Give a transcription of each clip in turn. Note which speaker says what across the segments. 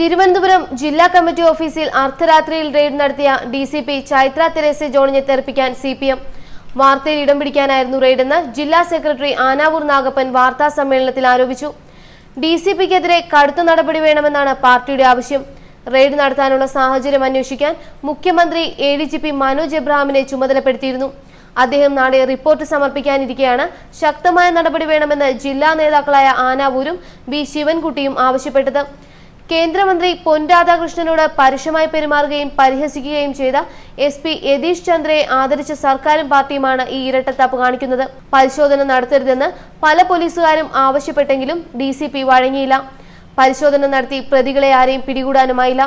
Speaker 1: തിരുവനന്തപുരം ജില്ലാ കമ്മിറ്റി ഓഫീസിൽ അർദ്ധരാത്രിയിൽ റെയ്ഡ് നടത്തിയ D C P Chaitra Teresa ജോണിനെ തെറിപ്പിക്കാൻ സി പി എം. വാർത്തയിൽ ഇടം പിടിക്കാനായിരുന്നു റെയ്ഡെന്ന് ജില്ലാ സെക്രട്ടറി ആനാവൂർ നാഗപ്പൻ വാർത്താ സമ്മേളനത്തിൽ ആരോപിച്ചു. ഡി സി പിക്കെതിരെ കടുത്ത നടപടി വേണമെന്നാണ് പാർട്ടിയുടെ ആവശ്യം. റെയ്ഡ് നടത്താനുള്ള സാഹചര്യം അന്വേഷിക്കാൻ മുഖ്യമന്ത്രി A D G P Manoj എബ്രഹാമിനെ ചുമതലപ്പെടുത്തിയിരുന്നു. അദ്ദേഹം നാളെ റിപ്പോർട്ട് സമർപ്പിക്കാനിരിക്കെയാണ്. ശക്തമായ നടപടി വേണമെന്ന് ജില്ലാ നേതാക്കളായ ആനാവൂരും ബി ശിവൻകുട്ടിയും ആവശ്യപ്പെട്ടത്. കേന്ദ്രമന്ത്രി പൊൻ രാധാകൃഷ്ണനോട് പരുഷമായി പെരുമാറുകയും പരിഹസിക്കുകയും ചെയ്ത എസ് പി യതീഷ് ചന്ദ്രയെ ആദരിച്ച സർക്കാരും പാർട്ടിയുമാണ് ഈ ഇരട്ടത്താപ്പ് കാണിക്കുന്നത്. പരിശോധന നടത്തരുതെന്ന് പല പോലീസുകാരും ആവശ്യപ്പെട്ടെങ്കിലും ഡി സി പി വഴങ്ങിയില്ല. പരിശോധന നടത്തി പ്രതികളെ ആരെയും പിടികൂടാനുമായില്ല.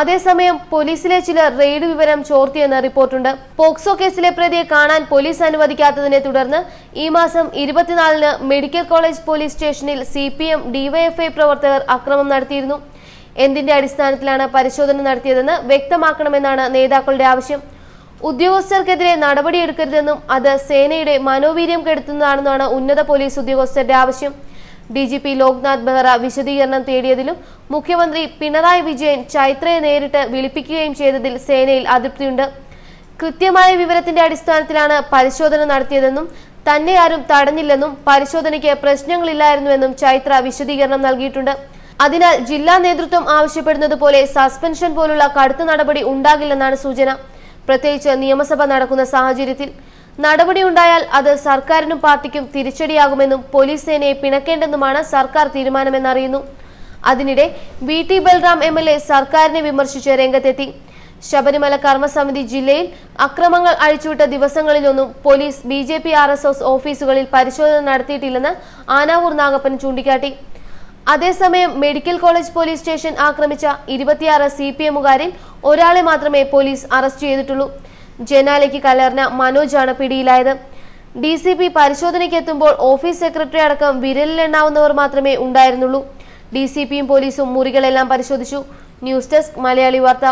Speaker 1: അതേസമയം പോലീസിലെ ചില റെയ്ഡ് വിവരം ചോർത്തിയെന്ന് റിപ്പോർട്ടുണ്ട്. പോക്സോ കേസിലെ പ്രതിയെ കാണാൻ പോലീസ് അനുവദിക്കാത്തതിനെ തുടർന്ന് ഈ മാസം ഇരുപത്തിനാലിന് മെഡിക്കൽ കോളേജ് പോലീസ് സ്റ്റേഷനിൽ സി പി എം ഡിവൈഎഫ്ഐ പ്രവർത്തകർ അക്രമം നടത്തിയിരുന്നു. എന്തിന്റെ അടിസ്ഥാനത്തിലാണ് പരിശോധന നടത്തിയതെന്ന് വ്യക്തമാക്കണമെന്നാണ് നേതാക്കളുടെ ആവശ്യം. ഉദ്യോഗസ്ഥർക്കെതിരെ നടപടിയെടുക്കരുതെന്നും അത് സേനയുടെ മനോവീര്യം കെടുത്തുന്നതാണെന്നാണ് ഉന്നത പോലീസ് ഉദ്യോഗസ്ഥരുടെ ആവശ്യം. D G P Loknath Behra വിശദീകരണം തേടിയതിലും മുഖ്യമന്ത്രി പിണറായി വിജയൻ ചൈത്രയെ നേരിട്ട് വിളിപ്പിക്കുകയും ചെയ്തതിൽ സേനയിൽ അതൃപ്തിയുണ്ട്. കൃത്യമായ വിവരത്തിന്റെ അടിസ്ഥാനത്തിലാണ് പരിശോധന നടത്തിയതെന്നും തന്നെ ആരും തടഞ്ഞില്ലെന്നും പരിശോധനയ്ക്ക് പ്രശ്നങ്ങളില്ലായിരുന്നുവെന്നും ചൈത്ര വിശദീകരണം നൽകിയിട്ടുണ്ട്. അതിനാൽ ജില്ലാ നേതൃത്വം ആവശ്യപ്പെടുന്നത് പോലെ സസ്പെൻഷൻ പോലുള്ള കടുത്ത നടപടി ഉണ്ടാകില്ലെന്നാണ് സൂചന. പ്രത്യേകിച്ച് നിയമസഭ നടക്കുന്ന സാഹചര്യത്തിൽ നടപടി ഉണ്ടായാൽ അത് സർക്കാരിനും പാർട്ടിക്കും തിരിച്ചടിയാകുമെന്നും പോലീസ് സേനയെ പിണക്കേണ്ടെന്നുമാണ് സർക്കാർ തീരുമാനമെന്നറിയുന്നു. അതിനിടെ V T Balram M L A സർക്കാരിനെ വിമർശിച്ച് രംഗത്തെത്തി. ശബരിമല കർമ്മസമിതി ജില്ലയിൽ അക്രമങ്ങൾ അഴിച്ചുവിട്ട ദിവസങ്ങളിലൊന്നും police B J P R S S ഓഫീസുകളിൽ പരിശോധന നടത്തിയിട്ടില്ലെന്ന് ആനാവൂർ നാഗപ്പൻ ചൂണ്ടിക്കാട്ടി. അതേസമയം മെഡിക്കൽ കോളേജ് പോലീസ് സ്റ്റേഷൻ ആക്രമിച്ച ഇരുപത്തിയാറ് സി പി എമ്മുകാരിൽ ഒരാളെ മാത്രമേ പോലീസ് അറസ്റ്റ് ചെയ്തിട്ടുള്ളൂ. ജനാലയ്ക്ക് കലർന്ന മനോജാണ് പിടിയിലായത്. ഡി സി പി പരിശോധനയ്ക്ക് എത്തുമ്പോൾ ഓഫീസ് സെക്രട്ടറി അടക്കം വിരലിലെണ്ണാവുന്നവർ മാത്രമേ ഉണ്ടായിരുന്നുള്ളൂ. ഡി സി പിയും പോലീസും മുറികളെല്ലാം പരിശോധിച്ചു. ന്യൂസ് ഡെസ്ക് മലയാളി വാർത്ത.